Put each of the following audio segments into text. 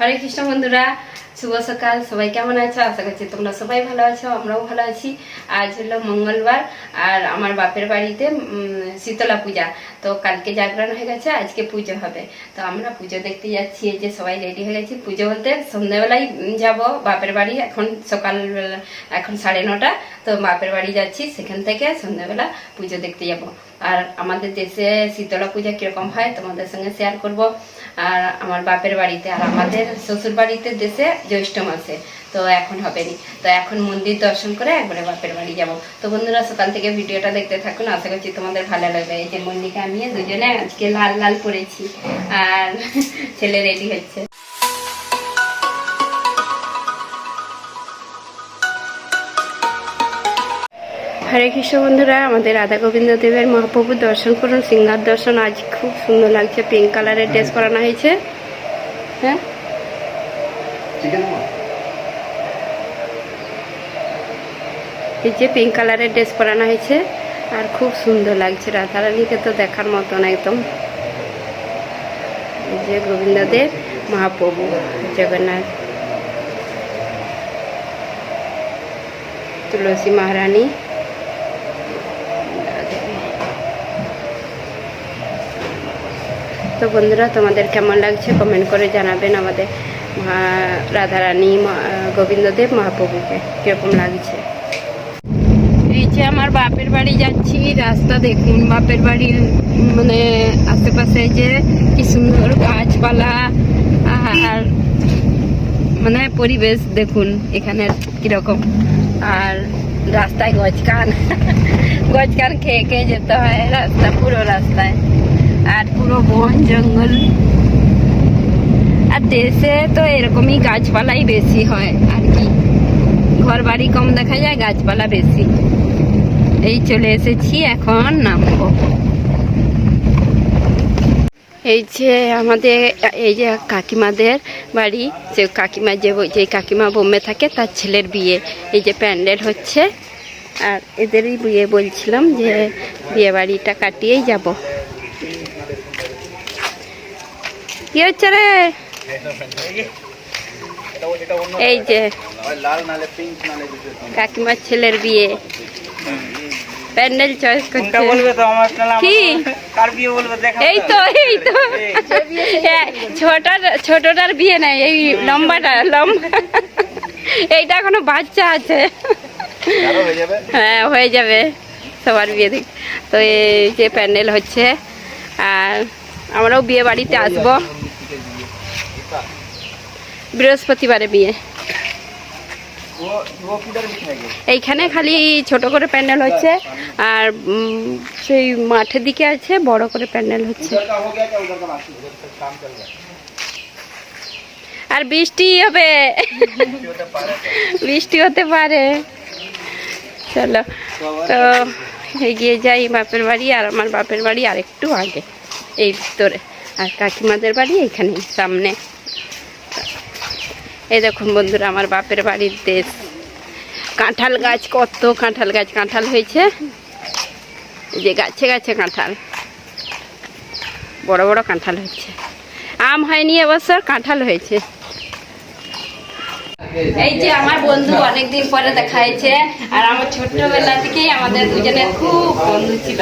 হরে কৃষ্ণ বন্ধুরা, শুভ সকাল। সবাই কেমন আছো? আশা করছি তোমরা সবাই ভালো আছো, আমরাও ভালো আছি। আজ হলো মঙ্গলবার, আর আমার বাপের বাড়িতে শীতলা পূজা। তো কালকে জাগরণ হয়ে গেছে, আজকে পুজো হবে। তো আমরা পুজো দেখতে যাচ্ছি, এই যে সবাই রেডি হয়ে গেছি পুজো বলতে। সন্ধ্যাবেলায় যাব বাপের বাড়ি, এখন সকালবেলা, এখন সাড়ে নটা। তো বাপের বাড়ি যাচ্ছি, সেখান থেকে সন্ধ্যাবেলা পুজো দেখতে যাব। আর আমাদের দেশে শীতলা পূজা কীরকম হয়, তোমাদের সঙ্গে শেয়ার করব। আর আমার বাপের বাড়িতে আর আমাদের শ্বশুর বাড়িতে দেশে জ্যৈষ্ঠ মাসে, তো এখন হবে নি তো এখন মন্দির দর্শন করে একবারে বাপের বাড়ি যাব। তো বন্ধুরা সকাল থেকে ভিডিওটা দেখতে থাকুন। আশা করছি তোমাদের ভালো লাগবে। এই যে মন্দিরকে আমি দুজনে আজকে লাল লাল পরেছি, আর ছেলে রেডি হচ্ছে। হরে কৃষ্ণ বন্ধুরা, আমাদের রাধা গোবিন্দ দেবের মহাপ্রভুর দর্শন করুন সিংহার দর্শন আজ খুব সুন্দর লাগছে পিঙ্ক কালারের ড্রেস করানো হয়েছে। হ্যাঁ? এই যে পিঙ্ক কালারের ড্রেস পরানো হয়েছে, আর খুব সুন্দর লাগছে, রাধারানীকে তো দেখার মতন একদম। এই যে গোবিন্দদেব মহাপ্রভু, জগন্নাথ। তুলসী মহারানী। তো বন্ধুরা, তোমাদের কেমন লাগছে কমেন্ট করে জানাবেন আমাদের রাধারানী গোবিন্দদেব মহাপ্রভুকে, কীরকম লাগছে? এই যে আমার বাপের বাড়ি যাচ্ছি, রাস্তা দেখুন, বাপের বাড়ির মানে আশেপাশে যে কি সুন্দর গাছপালা, আর মানে পরিবেশ দেখুন, এখানে কীরকম। আর রাস্তায় গজকান গজকান খেয়ে খেয়ে যেতে হয়, রাস্তা, পুরো রাস্তায়। আর পুরো বন, জঙ্গল। আর দেশে তো এরকমই গাছপালাই বেশি হয়, আর কি। ঘর বাড়ি কম দেখা যায়, গাছপালা বেশি। এই চলে এসেছি, এখন নামবো। এই যে আমাদের, এই যে কাকিমাদের বাড়ি, যে কাকিমা যে যে কাকিমা বোম্বে থাকে, তার ছেলের বিয়ে। এই যে প্যান্ডেল হচ্ছে, আর এদেরই বিয়ে বলছিলাম যে বিয়ে বাড়িটা কাটিয়েই যাব। কি হচ্ছে রে? এই যে কাকিমার ছেলের বিয়ে। প্যান্ডেল চয়েস করছে। বলবে তো আমার? কি? কার বিয়ে বলবে? দেখা এই তো এই তো। ছোটার ছোটটার বিয়ে নাই এই লম্বাটা লম্বা। এইটা এখনও বাচ্চা আছে। হয়ে হ্যাঁ হয়ে যাবে। সবার বিয়ে দেখ তো এই যে প্যান্ডেল হচ্ছে আর আমরাও বিয়ে বাড়িতে আসব। বৃহস্পতিবারে বিয়ে। এইখানে খালি ছোট করে প্যান্ডেল হচ্ছে আর সেই মাঠের দিকে আছে বড় করে প্যান্ডেল হচ্ছে। আর বৃষ্টি হবে। বৃষ্টি হতে পারে। চলো তো এগিয়ে যাই বাপের বাড়ি আর আমার বাপের বাড়ি আর একটু আগে। এই ভিতরে। আর কাকিমাদের বাড়ি এইখানে সামনে। এই দেখুন বন্ধুরা, আমার বাপের বাড়ির দেশ। কাঁঠাল গাছ, কত কাঁঠাল গাছ, কাঁঠাল হয়েছে। যে গাছে গাছে কাঁঠাল। বড় বড় কাঁঠাল হচ্ছে আম হয়নি এবছর কাঁঠাল হয়েছে। এই যে আমার বন্ধু অনেকদিন পরে দেখা হয়েছে, আর আমার ছোট্টবেলা থেকেই আমাদের দুজনের খুব বন্ধু ছিল।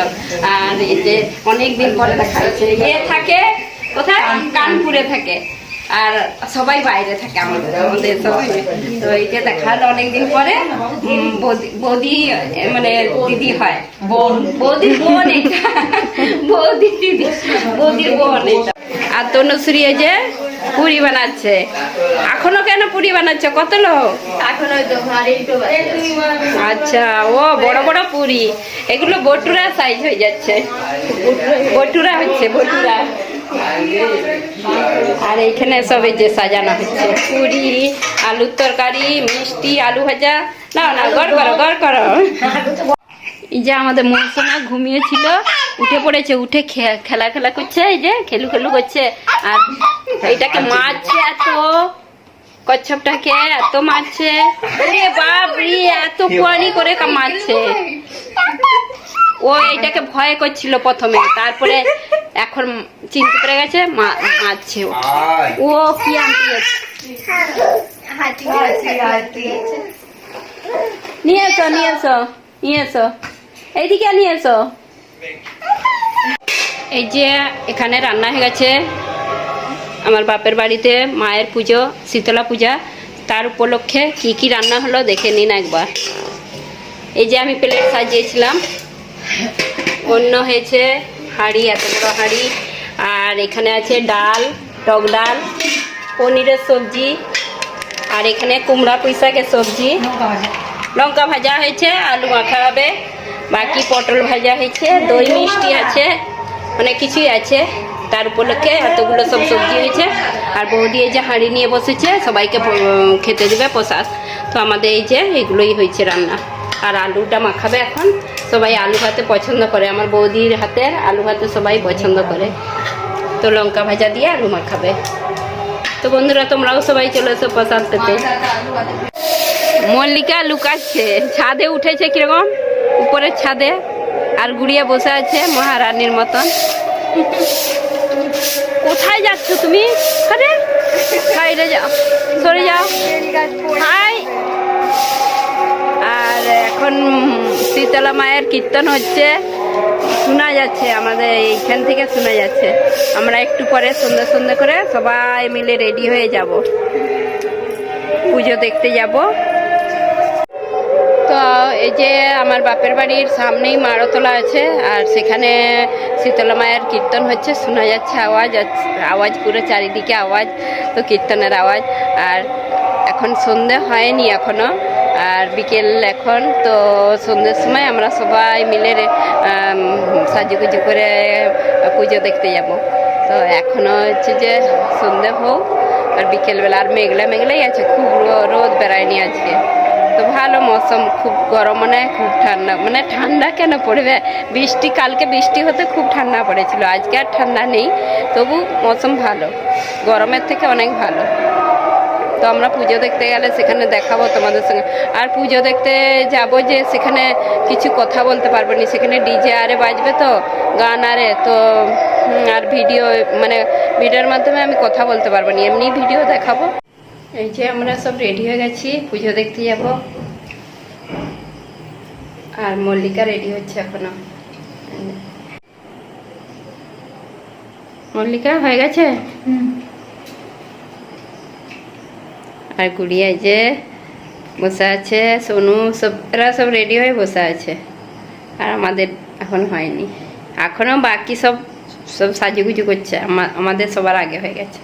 আর এই যে অনেকদিন পরে দেখা হয়েছে। এ থাকে কোথায়? কানপুরে থাকে। আর সবাই বাইরে থাকে আমাদের আমাদের সবাই তো এই যে দেখা হলো অনেকদিন পরে বৌদি- মানে দিদি হয়। বোন। বৌদির বোন এটা। বৌদি দিদি। বৌদির বোন এটা। আর তনুশ্রী এই যে পুরি বানাচ্ছে। এখনও কেন পুরি বানাচ্ছে? কত লোক? এখনও আচ্ছা ও বড় বড় পুরি। এগুলো বটুরা সাইজ হয়ে যাচ্ছে। বটুরা হচ্ছে বটুরা। আর এইখানে সব এই যে সাজানো হচ্ছে। পুরি, আলুর তরকারি, মিষ্টি, আলু ভাজা। না না গড় করো গড় করো। এই যে আমাদের মৌসুমা ঘুমিয়েছিল, উঠে পড়েছে, উঠে খেলা খেলা করছে, এই যে খেলু খেলু করছে। আর এইটাকে মারছে এত, কচ্ছপটাকে এত মারছে। ওরে বাপ রে এত পানি করে মারছে। ও এইটাকে ভয় করছিল প্রথমে, তারপরে এখন চিনতে পেরে গেছে মা- মারছে ও। ও কি আনতে যাচ্ছে নিয়ে এসো নিয়ে এসো নিয়ে এসো। এইদিকে নিয়ে এসো। এই যে এখানে রান্না হয়ে গেছে আমার বাপের বাড়িতে মায়ের পুজো শীতলা পূজা। তার উপলক্ষে কি কি রান্না হলো দেখে নিন একবার। এই যে আমি প্লেট সাজিয়েছিলাম। অন্য হয়েছে হাঁড়ি, এত বড় হাঁড়ি। আর এখানে আছে ডাল, টক ডাল, পনিরের সবজি, আর এখানে কুমড়া পুঁই শাকের সবজি। লঙ্কা ভাজা হয়েছে, আলু মাখা হবে, বাকি পটল ভাজা হয়েছে, দই মিষ্টি আছে, অনেক কিছুই আছে। তার উপলক্ষে এতগুলো সব সবজি হয়েছে। আর বৌদি এই যে হাঁড়ি নিয়ে বসেছে, সবাইকে খেতে দেবে প্রসাদ। তো আমাদের এই যে এগুলোই হয়েছে রান্না। আর আলুটা মাখাবে এখন। সবাই আলু ভাতে পছন্দ করে। আমার বৌদির হাতের আলু ভাতে সবাই পছন্দ করে। তো লঙ্কা ভাজা দিয়ে আলু মাখাবে। তো বন্ধুরা, তোমরাও সবাই চলে এসো প্রসাদ পেতে। মল্লিকা লুকাচ্ছে। ছাদে উঠেছে কীরকম? উপরের ছাদে। আর গুড়িয়া বসে আছে মহারানীর মতন। কোথায় যাচ্ছ তুমি? আরে সাইডে যাও। সরে যাও। আর এখন শীতলা মায়ের কীর্তন হচ্ছে, শোনা যাচ্ছে, আমাদের এইখান থেকে শোনা যাচ্ছে। আমরা একটু পরে সন্ধ্যে সন্ধ্যে করে সবাই মিলে রেডি হয়ে যাব। পুজো দেখতে যাব। তো এই যে আমার বাপের বাড়ির সামনেই মারতলা আছে, আর সেখানে শীতলা মায়ের কীর্তন হচ্ছে, শোনা যাচ্ছে আওয়াজ আওয়াজ পুরো চারিদিকে আওয়াজ, তো কীর্তনের আওয়াজ। আর এখন সন্ধে হয়নি এখনও। আর বিকেল এখন, তো সন্ধ্যের সময় আমরা সবাই মিলে সাজুগুজু করে পুজো দেখতে যাব। তো এখনও হচ্ছে যে সন্ধে হোক আর বিকেলবেলা, আর মেঘলা মেঘলাই আছে, খুব রোদ বেড়ায়নি আজকে। তো ভালো মৌসুম, খুব গরম মানে খুব ঠান্ডা মানে ঠান্ডা কেন পড়বে? বৃষ্টি, কালকে বৃষ্টি হতে খুব ঠান্ডা পড়েছিল, আজকে আর ঠান্ডা নেই, তবু মৌসুম ভালো, গরমের থেকে অনেক ভালো। তো আমরা পুজো দেখতে গেলে সেখানে দেখাবো তোমাদের সঙ্গে। আর পুজো দেখতে যাব যে সেখানে কিছু কথা বলতে পারব না। সেখানে ডিজে আরে বাজবে তো, গান আরে, তো আর ভিডিও মানে ভিডিওর মাধ্যমে আমি কথা বলতে পারব না। এমনি ভিডিও দেখাবো। এই যে আমরা সব রেডি হয়ে গেছি, পুজো দেখতে যাব। আর মল্লিকা রেডি হচ্ছে এখনও। মল্লিকা, হয়ে গেছে? আর গুড়িয়া যে বসে আছে সোনু সব এরা সব রেডি হয়ে বসে আছে আর আমাদের এখন হয়নি এখনও বাকি সব সব সাজুগুজু করছে আমা- আমাদের সবার আগে হয়ে গেছে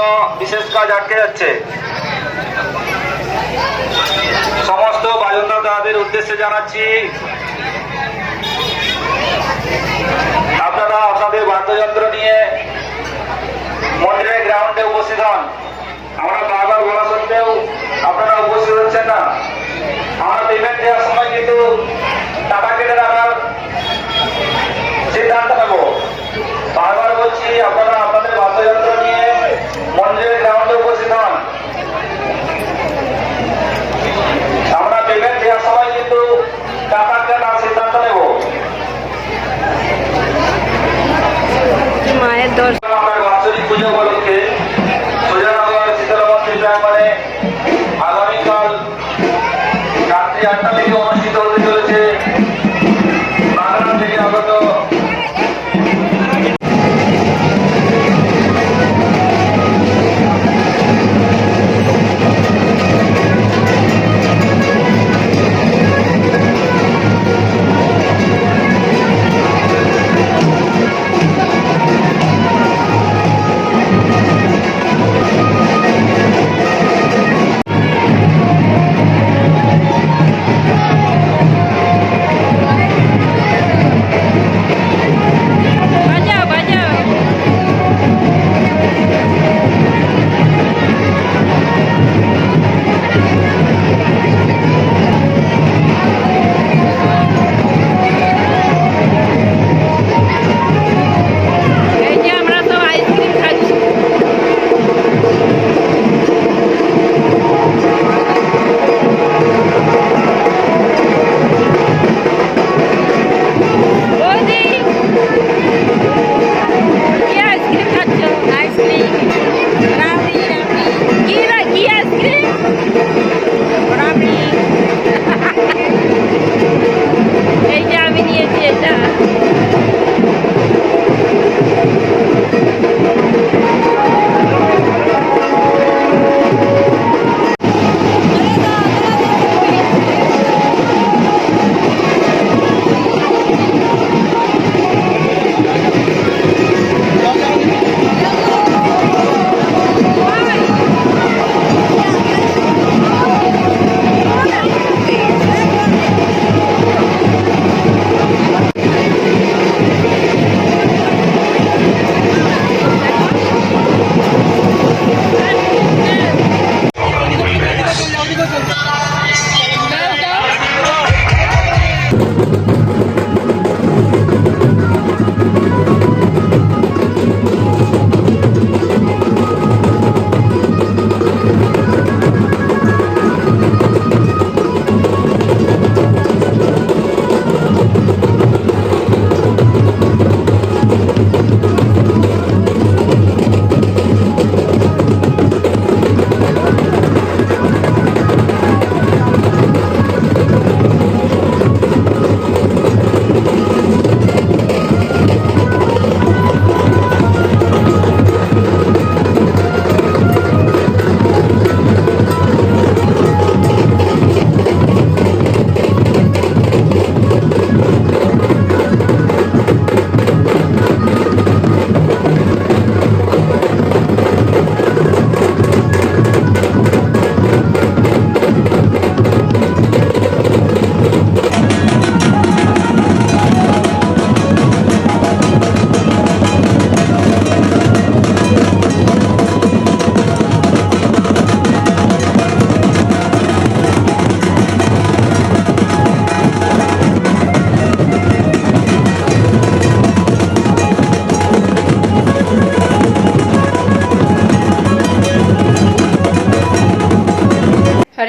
জন্য বিশেষ কাজ আটকে যাচ্ছে। সমস্ত বাজনদাতাদের উদ্দেশ্যে জানাচ্ছি। আপনারা আপনাদের পুজো উপলক্ষে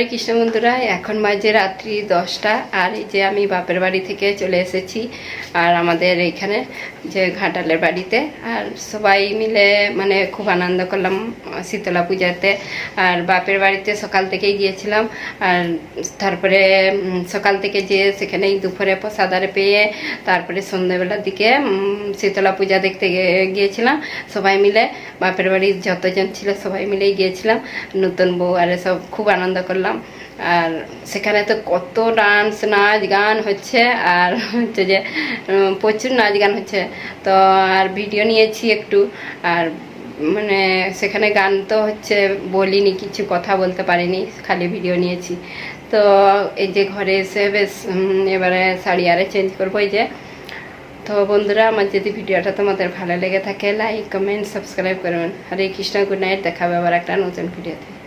হরে কৃষ্ণ বন্ধুরা, এখন বাজে রাত্রি দশটা আর এই যে আমি বাপের বাড়ি থেকে চলে এসেছি আর আমাদের এইখানে যে ঘাটালের বাড়িতে। আর সবাই মিলে মানে খুব আনন্দ করলাম শীতলা পূজাতে। আর বাপের বাড়িতে সকাল থেকেই গিয়েছিলাম। আর তারপরে সকাল থেকে যেয়ে সেখানেই দুপুরে প্রসাদারে পেয়ে তারপরে সন্ধ্যেবেলার দিকে শীতলা পূজা দেখতে গিয়েছিলাম। সবাই মিলে, বাপের বাড়ির যতজন ছিল সবাই মিলেই গিয়েছিলাম। নতুন বউ আর সব খুব আনন্দ করলাম। আর সেখানে তো কত ডান্স নাচ গান হচ্ছে, আর হচ্ছে যে প্রচুর নাচ গান হচ্ছে। তো আর ভিডিও নিয়েছি একটু, আর মানে সেখানে গান তো হচ্ছে বলিনি, কিছু কথা বলতে পারিনি, খালি ভিডিও নিয়েছি। তো এই যে ঘরে এসে বেশ এবারে শাড়ি আরে চেঞ্জ করব এই যে। তো বন্ধুরা, আমার যদি ভিডিওটা তোমাদের ভালো লেগে থাকে লাইক কমেন্ট সাবস্ক্রাইব করবেন হরে কৃষ্ণ গুড নাইট দেখাবে আবার একটা নতুন ভিডিওতে